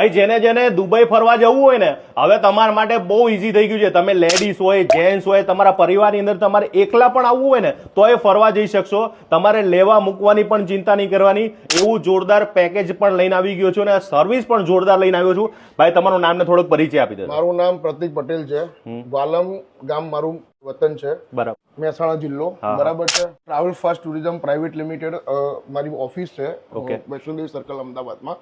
ભાઈ જેને જેને દુબઈ ફરવા જવું હોય ને હવે તમારા માટે બહુ ઈઝી થઈ ગયું છે. તમે લેડીઝ હોય જેન્ટ્સ હોય તમારા પરિવારની અંદર તમારે એકલા પણ આવવું હોય ને તો એ ફરવા જઈ શકશો. તમારે લેવા મૂકવાની પણ ચિંતા નહીં કરવાની. એવું જોરદાર પેકેજ પણ લઈને આવી ગયો છું અને સર્વિસ પણ જોરદાર લઈને આવ્યો છું. ભાઈ તમારું નામ ને થોડોક પરિચય આપી દો. મારું નામ પ્રતિક પટેલ છે. વાલમ ગામ મારું વતન છે. બરાબર. મહેસાણા જિલ્લો. બરાબર છે. Travel fast tourism private limited મારી ઓફિસ છે. વૈષ્ણોદેવી સર્કલ અમદાવાદમાં.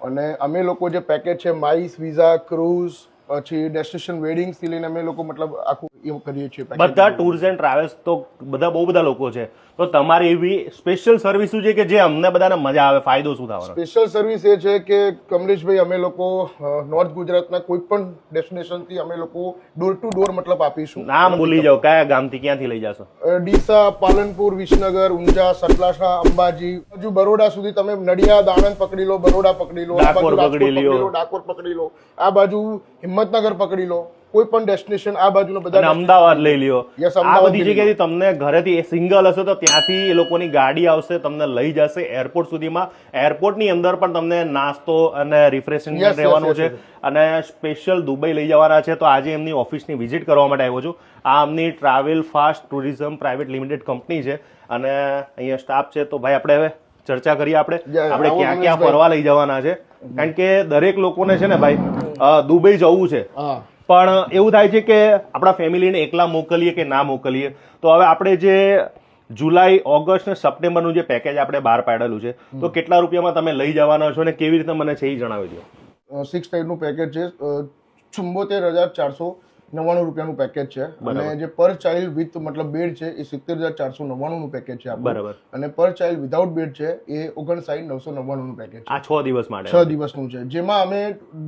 અને અમે લોકો જે પેકેજ છે માઇસ વિઝા ક્રૂઝ પછી ડેસ્ટિનેશન વેડિંગથી લઈને અમે લોકો મતલબ આખું એવું કરીએ છીએ બધા ટૂર્સ એન્ડ ટ્રાવેલ્સ તો બધા બહુ બધા લોકો છે. તો તમારી એવી સ્પેશિયલ સર્વિસ શું છે કે જે અમને બધાને મજા આવે ફાયદો શું થવાનો? સ્પેશિયલ સર્વિસ એ છે કે કમલેશભાઈ અમે લોકો નોર્થ ગુજરાતના કોઈ પણ ડેસ્ટિનેશનથી અમે લોકો ડોર ટુ ડોર મતલબ આપીશું. નામ ભૂલી જાઓ કયા ગામથી ક્યાંથી લઈ જશો? ડીસા પાલનપુર વિસનગર ઊંઝા સતલાસા અંબાજી હજુ બરોડા સુધી તમે નડિયાદ આણંદ પકડી લો બરોડા પકડી લો ડાકોર પકડી લો ડાકોર પકડી લો આ બાજુ હિંમતનગર પકડી લો. કોઈ પણ ડેસ્ટિનેશન આ બાજુનો બધા અમદાવાદ લઈ લ્યો. આ બધી જગ્યાએથી તમને ઘરેથી સિંગલ હશે તો ત્યાંથી એ લોકોની ગાડી આવશે તમને લઈ જશે એરપોર્ટ સુધીમાં. એરપોર્ટની અંદર પણ તમને નાસ્તો અને yes, રહેવાનું છે અને સ્પેશિયલ દુબઈ લઈ જવાના છે. તો આજે એમની ઓફિસની વિઝિટ કરવા માટે આવ્યો છું. આ એમની travel fast tourism private limited company છે અને અહીંયા સ્ટાફ છે. તો ભાઈ આપણે હવે ચર્ચા કરીએ આપણે. આપણે ક્યાં ક્યાં ફરવા લઈ જવાના છે. કારણ કે દરેક લોકોને છે ને ભાઈ દુબઈ જવું છે. પણ એવું થાય છે કે આપણા ફેમિલીને એકલા મોકલીએ કે ના મોકલીએ? તો હવે આપણે જે જુલાઈ ઓગસ્ટ ને સપ્ટેમ્બરનું જે પેકેજ આપણે બહાર પાડેલું છે તો કેટલા રૂપિયામાં તમે લઈ જવાના છો અને કેવી રીતે મને છે એ જણાવી દો સિક્સ ટાઈપનું પેકેજ છે. ચુંબોતેર હજાર ચારસો નવ્વાણું રૂપિયાનું પેકેજ છે. અને જે પર ચાઇલ્ડ વિથ મતલબ બેડ છે એ સિત્તેર હજાર ચારસો નવ્વાણું નું પેકેજ છે. બરાબર. અને પર ચાઇલ્ડ વિધાઉટ બેડ છે એ ઓગણસાઠ નવસો નવ્વાણું નું પેકેજ છે. આ છ દિવસ માટે. છ દિવસનું છે. જેમાં અમે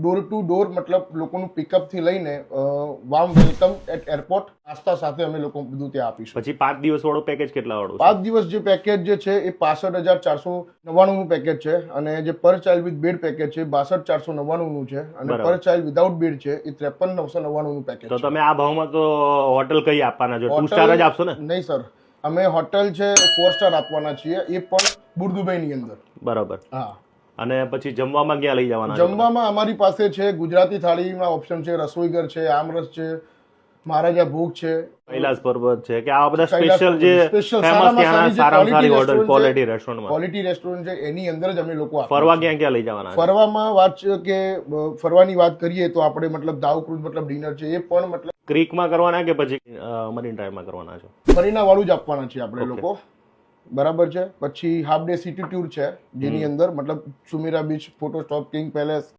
ડોર ટુ ડોર મતલબ લોકોનું પિકઅપથી લઈને વામ વેલકમ એટ એરપોર્ટ નાસ્તા સાથે અમે લોકો બધું ત્યાં આપીશું. પછી પાંચ દિવસ વાળો પેકેજ કેટલા વાળો પાંચ દિવસ જે પેકેજ જે છે એ પાસઠ હજાર ચારસો નવ્વાણું નું પેકેજ છે. અને જે પર ચાઇલ્ડ વિથ બેડ પેકેજ છે બાસઠ ચારસો નવ્વાણું નું છે. અને પર ચાઇલ્ડ વિધાઉટ બેડ છે એ ત્રેપન નવસો નવ્વાણું નું પેકેજ તો તમે આ ભાવમાં તો હોટલ કઈ આપવાના છો? ટુ સ્ટાર જ આપશો ને? નહીં સર અમે હોટલ છે ફોર સ્ટાર આપવાના છીએ એ પણ બુર્દુભાઈ ની અંદર. બરાબર. હા. અને પછી જમવામાં ક્યાં લઈ જવાના જમવામાં અમારી પાસે છે ગુજરાતી થાળીમાં ઓપ્શન છે રસોઈઘર છે આમરસ છે મહારાજા ભોગ છે. કૈલાસ પર્વત છે કે આ બધા સ્પેશિયલ જે ફેમસ ત્યાંના સારી સારામાં સારી હોટલ ક્વોલિટી રેસ્ટોરન્ટમાં ક્વોલિટી રેસ્ટોરન્ટ છે એની અંદર જ અમે લોકો ફરવા ક્યાં ક્યાં લઈ જવાના ફરવામાં વાત છે કે ફરવાની વાત કરીએ તો આપણે મતલબ દાવ ક્રુઝ મતલબ ડિનર છે એ પણ મતલબ ક્રીકમાં કરવાના કે પછી મરીન ડ્રાઈવમાં કરવાના છે? મરીના વાળું જ આપવાના છે આપણે લોકો. બરાબર છે? પછી હાફ ડે સિટી ટૂર છે જેની અંદર મતલબ સુમીરા beach photo stop king palace